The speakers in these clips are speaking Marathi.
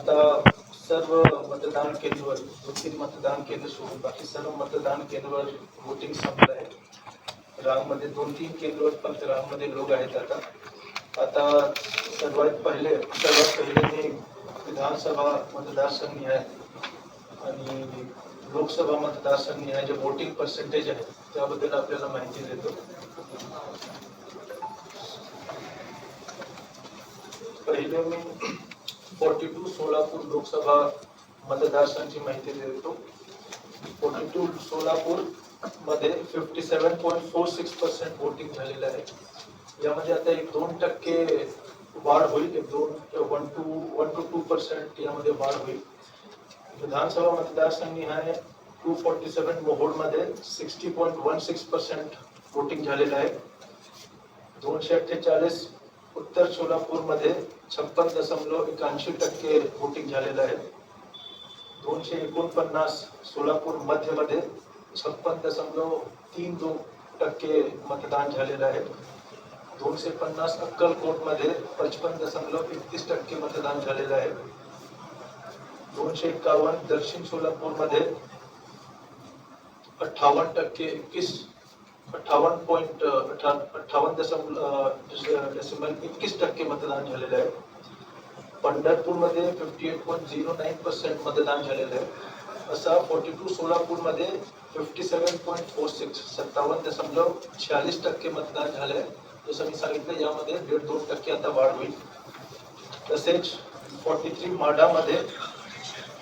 आता सर्व मतदान केंद्रावर दोन तीन मतदान केंद्र सोडून बाकी सर्व मतदान केंद्रावर वोटिंग संपलं आहे. रांगमध्ये दोन तीन केंद्रावर फक्त रांगमध्ये लोक आहेत आता. आता सर्वात पहिले सर्वात पहिले मी विधानसभा मतदारसंघ आहे. आणि लोकसभा मतदारसंघ आहे जे वोटिंग पर्सेंटेज आहे त्याबद्दल आपल्याला माहिती देतो. पहिले मी फोर्टी टू सोलापूर लोकसभा मतदारसंघाची माहिती देतो. फोर्टी टू सोलापूरमध्ये fifty seven point four six percent voting झालेलं आहे. यामध्ये आता एक दोन टक्के वाढ होईल एक दोन one two one two two percent यामध्ये वाढ होईल. विधानसभा मतदारसंघ आहे two forty seven मोहोळमध्ये sixty point one six percent voting झालेलं आहे. दोनशे अठ्ठेचाळीस उत्तर सोलापूरमध्ये छप्पन दशमलव एकाऐंशी टक्के वोटिंग झालेलं आहे. दोनशे एकोणपन्नास सोलापूर मध्यमध्ये छप्पन दशमलव तीन दोन टक्के मतदान झालेलं आहे. दोनशे पन्नास अक्कलकोटमध्ये पचपन दशमलव एकतीस टक्के मतदान झालेलं आहे. दोनशे एकावन्न दक्षिण सोलापूरमध्ये अठ्ठावन्न टक्के एकवीस अठ्ठावन्न पॉईंट अठ्ठावन्न दशमलव डेसिमल एकवीस टक्के मतदान झालेलं आहे. पंढरपूरमध्ये fifty eight point zero nine percent मतदान झालेलं आहे. असा फोर्टी टू सोलापूरमध्ये fifty seven point four six सत्तावन्न दशमलव शहालीस टक्के मतदान झालं आहे. जसं मी सांगितलं यामध्ये दीड दोन टक्के आता वाढ होईल. तसेच फोर्टी थ्री माडामध्ये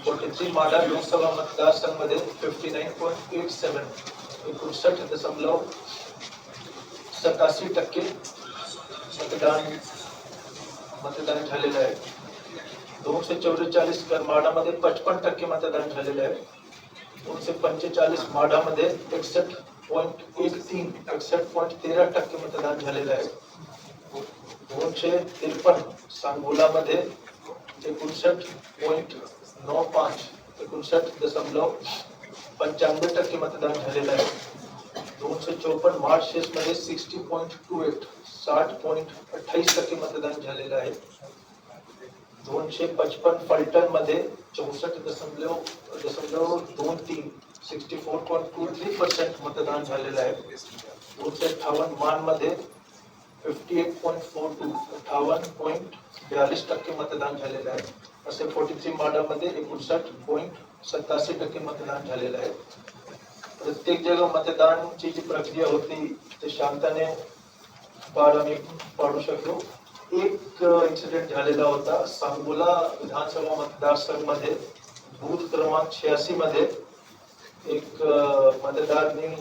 forty three Madha Lok Sabha मतदारसंघमध्ये fifty nine point eight seven एकोणसष्ट दशमलव सतासी टक्के मतदान मतदान झालेलं आहे. दोनशे चौवेचाळीस करमाडामध्ये पचपन टक्के मतदान झालेलं आहे. दोनशे पंचेचाळीस माडामध्ये एकसष्ट पॉईंट एक तीन एकसठ पॉईंट तेरा टक्के मतदान झालेलं आहे. दोनशे त्रेपन्न सांगोलामध्ये एकोणसष्ट पॉईंट नऊ पाच एकोणसष्ट दशमलव पंच्याण्णव टक्के मतदान झालेलं आहे. चौपन्न चौपन्न मार्चेसमध्ये सिक्स्टी पॉईंट टू एट साठ पॉईंट अठ्ठावीस टक्के मतदान झालेलं आहे. दोनशे पचपन फलटनमध्ये चौसष्ट दशमलव दशमलव दोन तीन sixty four point two three percent मतदान झालेलं आहे. दोनशे अठ्ठावन्न मानमध्ये fifty eight point four two अठ्ठावन्न पॉईंट बयालीस टक्के मतदान झालेलं आहे. असे फोर्टी थ्री माडामध्ये एकोणसाठ पॉईंट सत्तासी टक्के मतदान झालेलं आहे. प्रत्येक जगा मतदानची जी प्रक्रिया होती ते शांतने पार आम्ही पाडू शकलो. एक इन्सिडेंट झालेला होता. सांगोला विधानसभा मतदारसंघमध्ये बूथ क्रमांक शहाऐंशी मध्ये एक मतदारनी